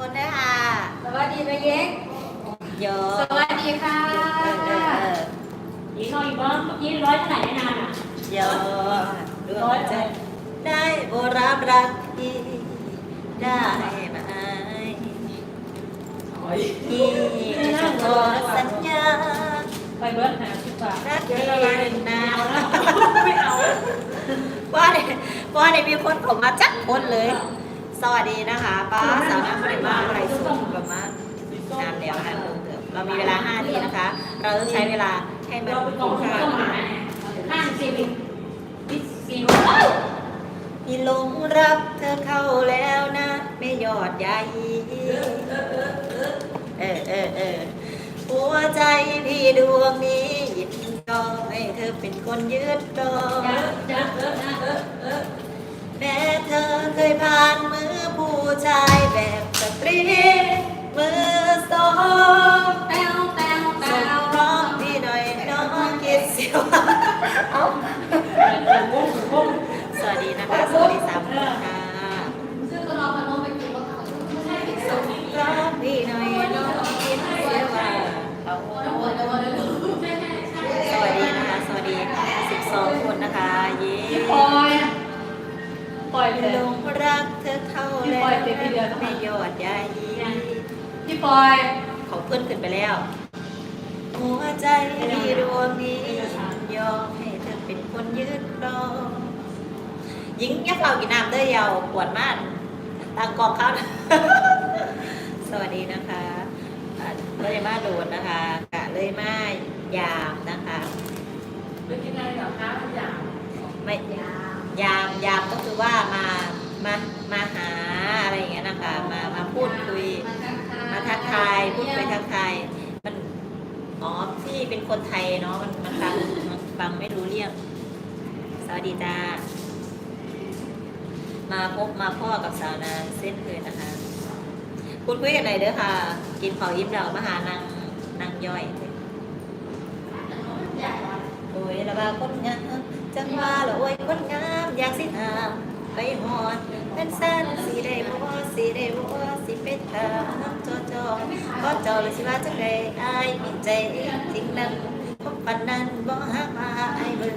คนด้วยค่ะ สวัสดีนะเย็กโยสวัสดีค่ะเออเออเออยี่ร้อยบ้างยี่ร้อยเท่าไหร่ไม่นานอะโยดวงใจได้โบราณรักที่ได้ไหมที่จะขอสัญญาไปเบิร์ดหาสิบบาทรักที่นานไม่เอาว่าเนี่ยว่าเนี่ยมีคนผมมาจักคนเลย สวัสดีนะคะป้าสาวน้ำปริมาอะไรสุดประมาณนานแล้วค่ะเรามีเวลา5นาทีนะคะ เราต้องใช้เวลาให้มันเราไปกล่องคุ้มต้ค่ามหาห้าสิบสี่วิสี่พี่หลงรักเธอเข้าแล้วนะ ไม่ยอดใหญ่เออเออเออหัวใจพี่ดวงนี้ยินยอมให้เธอเป็นคนยึดครอง หเลยลงรักเธอเข้าแล้วไม่ยอดใหญ่พี่ปล่อยเขาเพื่อนขึ้นไปแล้ว หัวใจพี่ดวงนี้ยอมให้เธอเป็นคนยืดรองยิงยักเรากินน้ำเด้อยาวปวดมากตังกองเขานะสวัสดีนะคะอะเลยมาโดนนะคะกะเลยมายามนะคะ ยามยามก็คือว่ามามามาหาอะไรอย่างเงี้ยนะคะมามาพูดคุย มาทักทายพูดคุยทักทายมันอ๋อพี่เป็นคนไทยเนาะมันมันฟังมันฟังไม่รู้เรื่องสวัสดีจ้ามาพบมาพ่อกับสาวนางเส้นเคยนะคะ คุณคุยกันไหนเด้อค่ะ กินข้าวยิ้มเรามาหานางนางย่อยโอ้ยละว่าคนงาม จังว่าละโอ้ยคนงามอยากสิถามไปหอดเป็นแสนสีได้บ่สีได้บ่สิไปถามจอจอก็จอเลยสิว่าจังไดอายมีใจจริงนั้นพบปันนั้นบ่ฮักมาอายเบิด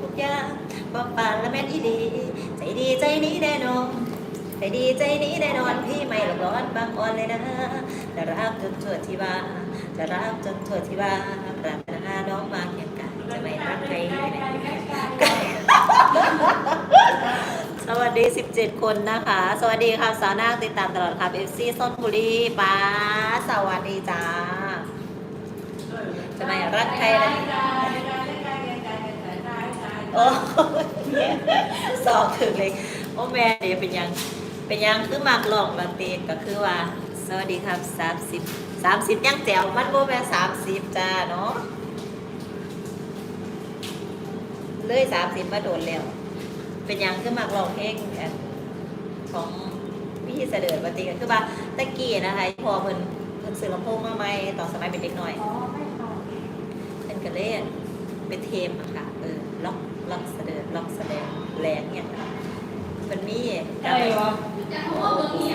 ทุกอย่างบ่ปานละแม่นอีดี ใจดีใจนี้แน่นอนใจดีใจนี้แน่นอนพี่ไม่หลอกร้อนบางอ่อนเลยนะจะรักจนชั่วที่ว่าจะรักจนชั่วที่ว่าปรารถนาน้องมาเคียงกันจะไม่รักใครเลยนะ สวัสดี 17 คนนะคะ สวัสดีค่ะสาวนาคติดตามตลอดครับเอฟซีส้นบุรีป้าสวัสดีจ้าจะไม่รักใครเลยโอ้สอบถึงเลย โอ้แม่เดี๋ยวเป็นยังเป็นยังคือมากหลอกบางตีก็คือว่า สวัสดีครับ30 30ยังแจ๋วมันโบแม่30จ้าเนาะเลย30มาโดนแล้ว เป็นหยังคือมากลองเพลงอันของพี่เสด็จปฏิกันคือว่าตะกี้นะคะพอเพิ่นเพิ่นซื้อลำโพงมาใหม่ตอนสมัยเป็นเด็กน้อยอ๋อไม่เอาเพิ่นก็เล่นเป็นเทมอะค่ะเออล็อกล็อกเสด็จล็อกแสดงแรงเนี่ยค่ะเพิ่นมีอะไรวะจะรู้ว่าเมืองนี้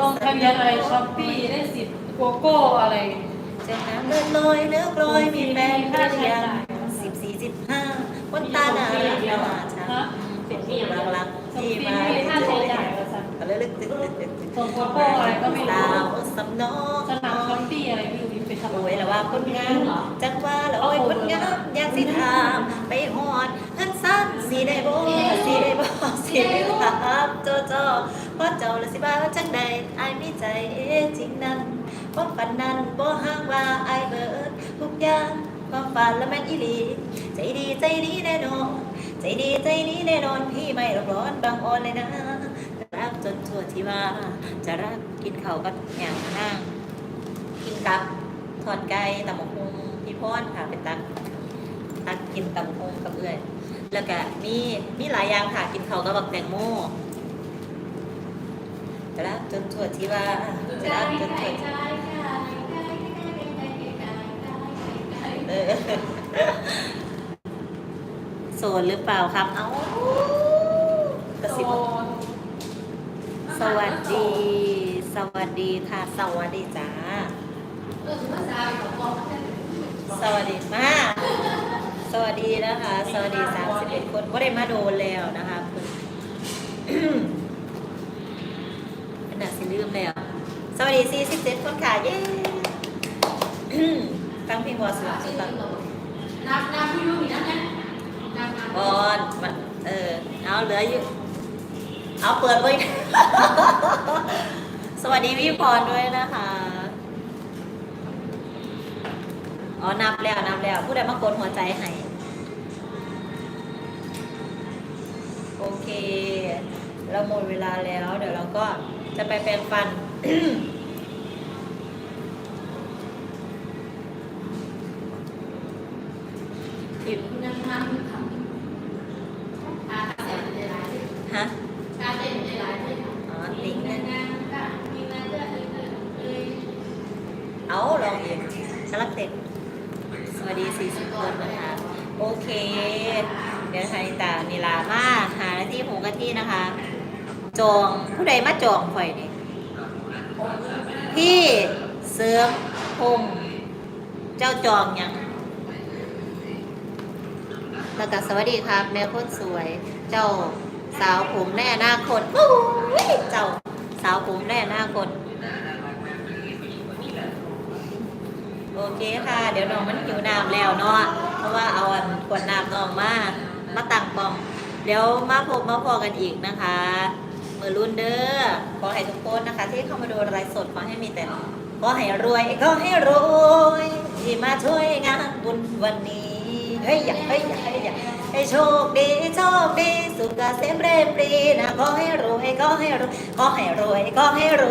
ลงทะเบียนอะไรช้อปปี้ได้สิทธิ์โกโก้อะไรเจ้าน้ำเลือดลอยเนื้อกลอยมีแฟนหรือยังสิบสี่สิบห้าคนตาหนาตาช้าเป็นผู้รักรัก ช้อป ที่ปี้มาไม่มีค่าใช้จ่ายละสันก็เลยลึกตึกตึกตึกตึกส่งโกโก้อะไรก็ไม่รู้วสำนองสนามช้อปปี้อะไรไม่รู้ไปทำโอ้ยแล้วว่าคนงามจังว่าแล้วโอ้ยคนงามอยากสิถามไปหอดเงินซ้ำสีได้บ่สีได้บ่สีได้ถามโจโจเพราะเจ้าละสิบ่าจังใดอายมีใจจริงนั้นความฝันนั้นบ่ห่างว่าอายเบิดทุกอย่างความฝันละแม่นอีหลี ใจดีใจดีแน่นอน ใจดีใจดีแน่นอนพี่ไม่ร้อนร้อนบางออนเลยนะจะรักจนชั่วที่ว่า จะรักกินเขาก็อย่างนั่งกินกับทอดไก่ตำบักหุ่งพี่พรค่ะเป็นตักตักกินตำบักฮุงกับเอื้อยแล้วก็มีมีหลายอย่างค่ะกินเขากับบักแตงโมจะรักจนชั่วที่ว่าจะรักจนชั่วที่เออ สดหรือเปล่าครับ เอ้ากระโซสิบนสวัสดี สวัสดีค่ะ สวัสดีจ้าเออภาษาของบอกแค่สวัสดีมาก สวัสดีนะคะ สวัสดีสามสิบเอ็ดคนก็ได้มาโดนแล้วนะคะคุณเป็นหนักสิลืมแล้ว สวัสดีสี่สิบเจ็ดคนค่ะ เย้ตั้งเพลงวอสุดชื่อตั้งนับนับพี่รู้มีนับนะนั บอลเออ เอาเหลืออยู่ เอาเปิดไว้ สวัสดีพี่พรด้วยนะคะ อ๋อ นับแล้ว นับแล้ว ผู้ใดมากดหัวใจให้ โอเค เราหมดเวลาแล้ว เดี๋ยวเราก็จะไปแปรงฟัน ผิดนับนับคำอาเต้นในหลาย ฮะ การเต้นในหลายที่ อ๋อ มี ติ๊ง งานงานก็มีงานเยอะเลย เอาลองเองกำลังเต็มสวัสดี 40 คนนะคะ โอ เค เดี๋ยวทานิตานิลามาหาหน้าที่หงกะที่นะคะ จองผู้ใดมาจองข่อยนี่พี่เสือมพงเจ้าจองยังแล้วก็สวัสดีครับแม่คนสวย เจ้าสาวผมแน่หน้าคนโอ้ยเจ้าสาวผมแน่หน้าคนโอเคค่ะ เดี๋ยวน้องมันหิวน้ำแล้วเนาะ ว่าเอาอันขวดน้ำน้องมามาตั้งปองเดี๋ยวมาพบมาพอกันอีกนะคะมือรุ่นเด้อขอให้ทุกคนนะคะ ที่เข้ามาดูไลฟ์สดขอให้มีแต่ขอให้รวยขอให้รวยที่มาช่วยงานบุญวันนี้เฮ้ยอย่าเฮ้ยอย่าเฮ้ยอย่ให้โชคดีโชคดีสุขเกษมเรียบรีนะขอให้รวยขอให้รวยขอให้รวยขอให้ร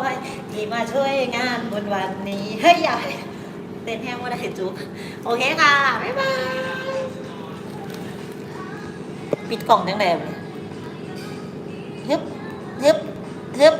วยที่มาช่วยงานบุญวันนี้เฮ้ยอย่า เต้นแห้งว่าได้เหจุ๊บโอเคค่ะ บ๊ายบาย ปิดกล่องจังเลยฮึบฮึบฮึบ